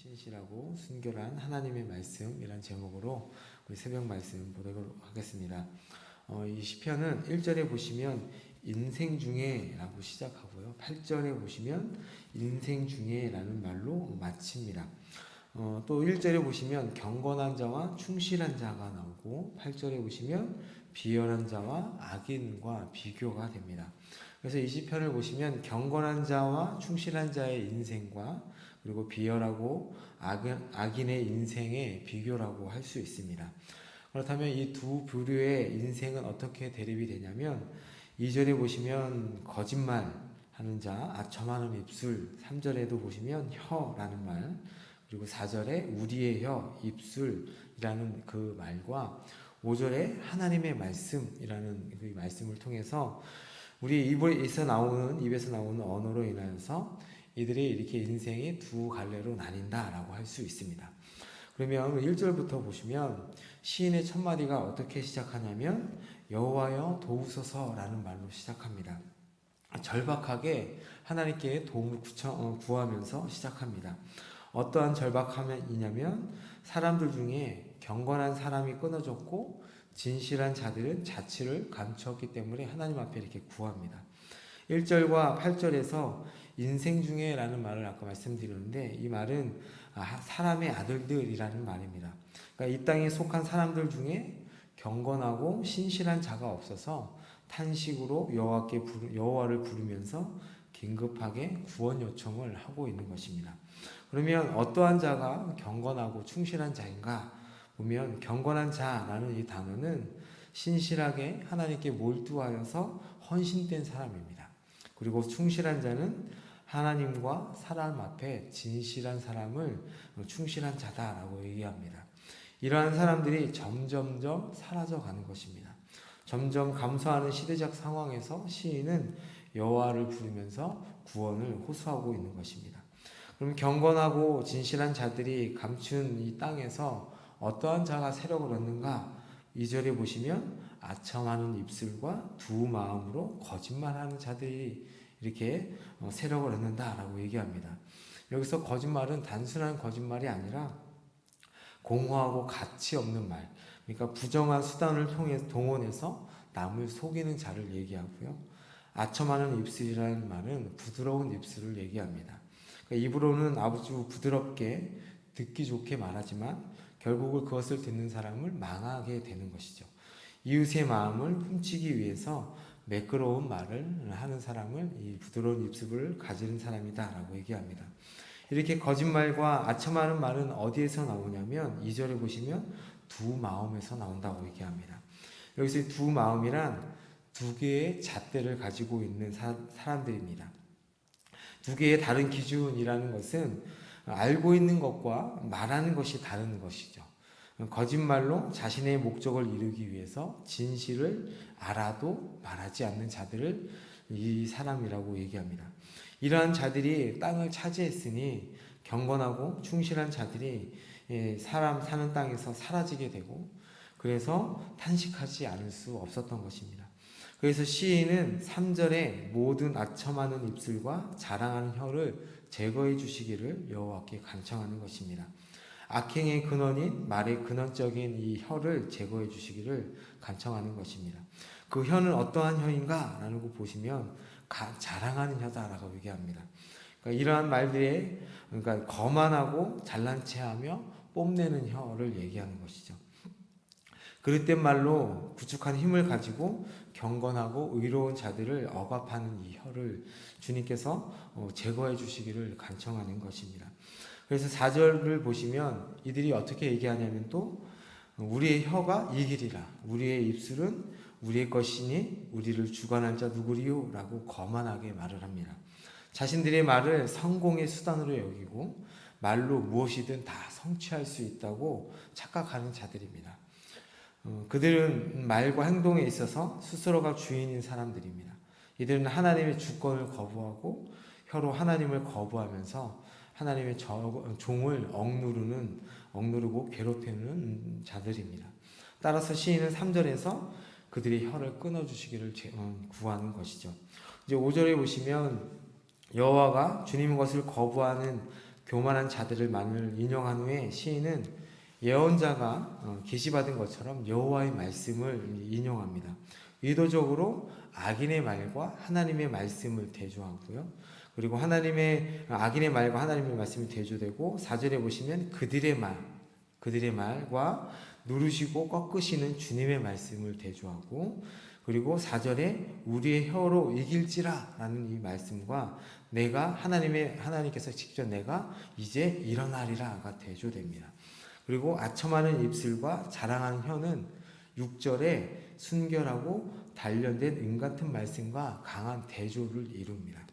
신실하고 순결한 하나님의 말씀이란 제목으로 우리 새벽 말씀 보도록 하겠습니다. 어, 이 시편은 1절에 보시면 인생 중에라고 시작하고요. 8절에 보시면 인생 중에라는 말로 마칩니다. 어, 또 1절에 보시면 경건한 자와 충실한 자가 나오고 8절에 보시면 비열한 자와 악인과 비교가 됩니다. 그래서 이 시편을 보시면 경건한 자와 충실한 자의 인생과 그리고 비열하고 악인, 악인의 인생의 비교라고 할 수 있습니다. 그렇다면 이 두 부류의 인생은 어떻게 대립이 되냐면 2절에 보시면 거짓말 하는 자, 아첨하는 입술, 3절에도 보시면 혀라는 말, 그리고 4절에 우리의 혀, 입술이라는 그 말과 5절에 하나님의 말씀이라는 그 말씀을 통해서 우리 입에서 나오는 입에서 나오는 언어로 인하여서 이들이 이렇게 인생이 두 갈래로 나뉜다라고 할 수 있습니다. 그러면 1절부터 보시면 시인의 첫 마디가 어떻게 시작하냐면 여호와여 도우소서라는 말로 시작합니다. 절박하게 하나님께 도움을 어, 구하면서 시작합니다. 어떠한 절박함이냐면 사람들 중에 경건한 사람이 끊어졌고 진실한 자들은 자취를 감추었기 때문에 하나님 앞에 이렇게 구합니다. 1절과 8절에서 인생 중에라는 말을 아까 말씀드렸는데 이 말은 아, 사람의 아들들이라는 말입니다. 그러니까 이 땅에 속한 사람들 중에 경건하고 신실한 자가 없어서 탄식으로 여호와께 여호와를 부르면서 긴급하게 구원 요청을 하고 있는 것입니다. 그러면 어떠한 자가 경건하고 충실한 자인가 보면 경건한 자라는 이 단어는 신실하게 하나님께 몰두하여서 헌신된 사람입니다. 그리고 충실한 자는 하나님과 사람 앞에 진실한 사람을 충실한 자다라고 얘기합니다. 이러한 사람들이 점점점 사라져 가는 것입니다. 점점 감소하는 시대적 상황에서 시인은 여호와를 부르면서 구원을 호소하고 있는 것입니다. 그럼 경건하고 진실한 자들이 감춘 이 땅에서 어떠한 자가 세력을 얻는가? 2절에 보시면 아첨하는 입술과 두 마음으로 거짓말하는 자들이 이렇게 어, 세력을 얻는다라고 얘기합니다. 여기서 거짓말은 단순한 거짓말이 아니라 공허하고 가치 없는 말, 그러니까 부정한 수단을 통해 동원해서 남을 속이는 자를 얘기하고요. 아첨하는 입술이라는 말은 부드러운 입술을 얘기합니다. 그러니까 입으로는 아주 부드럽게 듣기 좋게 말하지만 결국은 그것을 듣는 사람을 망하게 되는 것이죠. 이웃의 마음을 훔치기 위해서 매끄러운 말을 하는 사람을 이 부드러운 입술을 가지는 사람이다라고 얘기합니다. 이렇게 거짓말과 아첨하는 말은 어디에서 나오냐면 2절에 보시면 두 마음에서 나온다고 얘기합니다. 여기서 두 마음이란 두 개의 잣대를 가지고 있는 사, 사람들입니다. 두 개의 다른 기준이라는 것은 알고 있는 것과 말하는 것이 다른 것이죠. 거짓말로 자신의 목적을 이루기 위해서 진실을 알아도 말하지 않는 자들을 이 사람이라고 얘기합니다. 이러한 자들이 땅을 차지했으니 경건하고 충실한 자들이 예, 사람 사는 땅에서 사라지게 되고 그래서 탄식하지 않을 수 없었던 것입니다. 그래서 시인은 3절에 모든 아첨하는 입술과 자랑하는 혀를 제거해 주시기를 여호와께 간청하는 것입니다. 악행의 근원인 말의 근원적인 이 혀를 제거해 주시기를 간청하는 것입니다. 그 혀는 어떠한 혀인가? 라는 거 보시면 가, 자랑하는 혀다라고 얘기합니다. 그러니까 이러한 말들에 그러니까 거만하고 잘난 체하며 뽐내는 혀를 얘기하는 것이죠. 그릇된 말로 구축한 힘을 가지고 경건하고 의로운 자들을 억압하는 이 혀를 주님께서 어, 제거해 주시기를 간청하는 것입니다. 그래서 4절을 보시면 이들이 어떻게 얘기하냐면 또 우리의 혀가 이 길이라 우리의 입술은 우리의 것이니 우리를 주관할 자 누구리요? 라고 거만하게 말을 합니다. 자신들의 말을 성공의 수단으로 여기고 말로 무엇이든 다 성취할 수 있다고 착각하는 자들입니다. 어, 그들은 말과 행동에 있어서 스스로가 주인인 사람들입니다. 이들은 하나님의 주권을 거부하고 혀로 하나님을 거부하면서 하나님의 종을 억누르는 억누르고 괴롭히는 자들입니다. 따라서 시인은 3절에서 그들의 혀를 끊어 주시기를 어, 구하는 것이죠. 이제 5절에 보시면 여호와가 주님의 것을 거부하는 교만한 자들을만을 인용한 후에 시인은 예언자가 어, 계시받은 것처럼 여호와의 말씀을 인용합니다. 의도적으로 악인의 말과 하나님의 말씀을 대조하고요. 그리고 하나님의 악인의 말과 하나님의 말씀이 대조되고 4절에 보시면 그들의 말, 그들의 말과 누르시고 꺾으시는 주님의 말씀을 대조하고 그리고 4절에 우리의 혀로 이길지라 라는 이 말씀과 내가 하나님의 하나님께서 직접 내가 이제 일어나리라가 대조됩니다. 그리고 아첨하는 입술과 자랑하는 혀는 6절에 순결하고 단련된 은 같은 말씀과 강한 대조를 이룹니다.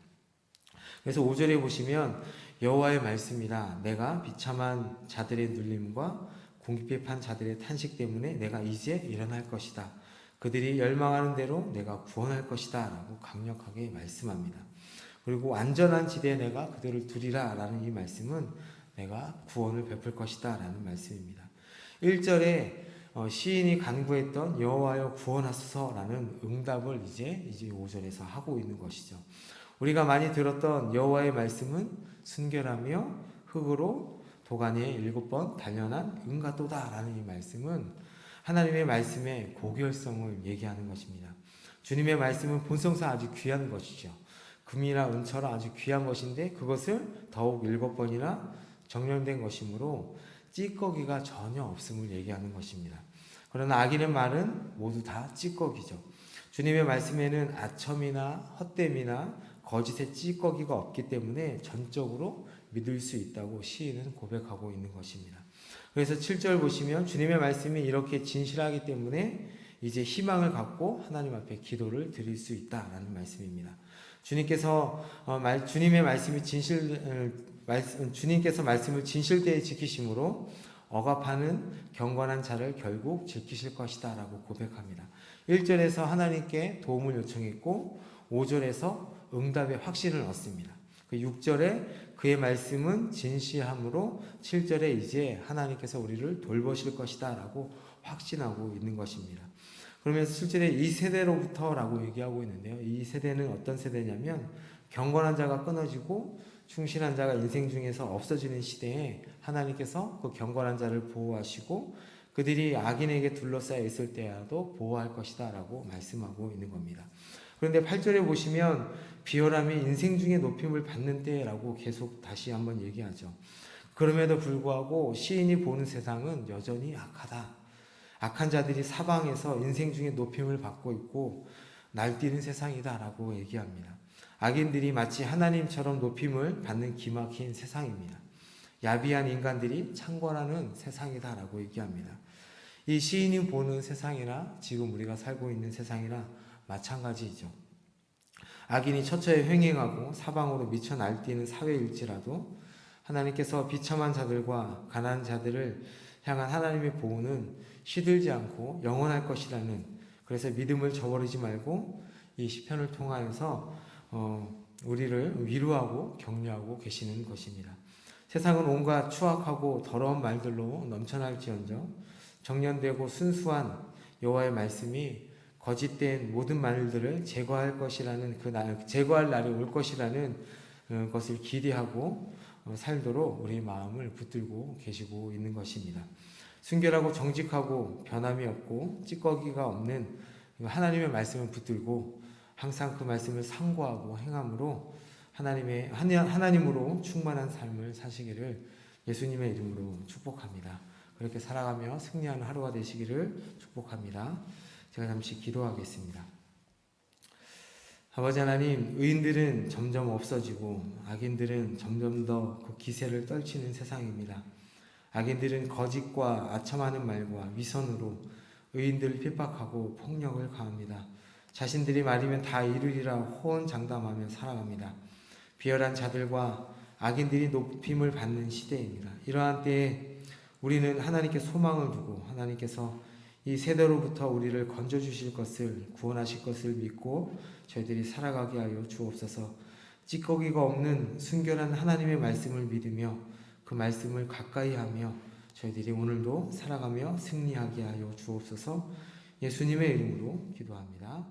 그래서 5절에 보시면 여호와의 말씀이라 내가 비참한 자들의 눌림과 궁핍한 자들의 탄식 때문에 내가 이제 일어날 것이다. 그들이 열망하는 대로 내가 구원할 것이다. 라고 강력하게 말씀합니다. 그리고 안전한 지대에 내가 그들을 두리라. 라는 이 말씀은 내가 구원을 베풀 것이다. 라는 말씀입니다. 1절에 어, 시인이 간구했던 여호와여 구원하소서라는 응답을 이제 이제 5절에서 하고 있는 것이죠. 우리가 많이 들었던 여호와의 말씀은 순결하며 흙으로 도가니에 일곱 번 단련한 은가도다라는 이 말씀은 하나님의 말씀의 고결성을 얘기하는 것입니다. 주님의 말씀은 본성상 아주 귀한 것이죠. 금이나 은처럼 아주 귀한 것인데 그것을 더욱 일곱 번이나 정렬된 것이므로 찌꺼기가 전혀 없음을 얘기하는 것입니다. 그러나 악인의 말은 모두 다 찌꺼기죠. 주님의 말씀에는 아첨이나 헛됨이나 거짓의 찌꺼기가 없기 때문에 전적으로 믿을 수 있다고 시인은 고백하고 있는 것입니다. 그래서 7절 보시면 주님의 말씀이 이렇게 진실하기 때문에 이제 희망을 갖고 하나님 앞에 기도를 드릴 수 있다라는 말씀입니다. 주님께서 어, 말, 주님의 말씀이 진실 어, 주님께서 말씀을 진실되이 지키심으로 억압하는 경건한 자를 결국 지키실 것이다라고 고백합니다. 1절에서 하나님께 도움을 요청했고 5절에서 응답의 확신을 얻습니다. 그 6절에 그의 말씀은 진시함으로 7절에 이제 하나님께서 우리를 돌보실 것이다 라고 확신하고 있는 것입니다. 그러면서 실제로 이 세대로부터 라고 얘기하고 있는데요. 이 세대는 어떤 세대냐면 경건한 자가 끊어지고 충실한 자가 인생 중에서 없어지는 시대에 하나님께서 그 경건한 자를 보호하시고 그들이 악인에게 둘러싸여 있을 때라도 보호할 것이다 라고 말씀하고 있는 겁니다. 그런데 8절에 보시면 비열함이 인생 중에 높임을 받는 때라고 계속 다시 한번 얘기하죠. 그럼에도 불구하고 시인이 보는 세상은 여전히 악하다. 악한 자들이 사방에서 인생 중에 높임을 받고 있고 날뛰는 세상이다라고 얘기합니다. 악인들이 마치 하나님처럼 높임을 받는 기막힌 세상입니다. 야비한 인간들이 창궐하는 세상이다라고 얘기합니다. 이 시인이 보는 세상이나 지금 우리가 살고 있는 세상이나 마찬가지이죠. 악인이 처처에 횡행하고 사방으로 미쳐 날뛰는 사회일지라도 하나님께서 비참한 자들과 가난한 자들을 향한 하나님의 보호는 시들지 않고 영원할 것이라는 그래서 믿음을 저버리지 말고 이 시편을 통하여서 어, 우리를 위로하고 격려하고 계시는 것입니다. 세상은 온갖 추악하고 더러운 말들로 넘쳐날지언정 정년되고 순수한 여호와의 말씀이 거짓된 모든 말들을 제거할 것이라는 그 날, 제거할 날이 올 것이라는 어, 것을 기대하고 어, 살도록 우리 마음을 붙들고 계시고 있는 것입니다. 순결하고 정직하고 변함이 없고 찌꺼기가 없는 하나님의 말씀을 붙들고 항상 그 말씀을 상고하고 행함으로 하나님의 하나님으로 충만한 삶을 사시기를 예수님의 이름으로 축복합니다. 그렇게 살아가며 승리하는 하루가 되시기를 축복합니다. 제가 잠시 기도하겠습니다. 아버지 하나님, 의인들은 점점 없어지고 악인들은 점점 더 그 기세를 떨치는 세상입니다. 악인들은 거짓과 아첨하는 말과 위선으로 의인들을 핍박하고 폭력을 가합니다. 자신들이 말이면 다 이루리라 호언장담하며 살아갑니다. 비열한 자들과 악인들이 높임을 받는 시대입니다. 이러한 때에 우리는 하나님께 소망을 두고 하나님께서 이 세대로부터 우리를 건져 주실 것을 구원하실 것을 믿고 저희들이 살아가게 하여 주옵소서. 찌꺼기가 없는 순결한 하나님의 말씀을 믿으며 그 말씀을 가까이 하며 저희들이 오늘도 살아가며 승리하게 하여 주옵소서. 예수님의 이름으로 기도합니다.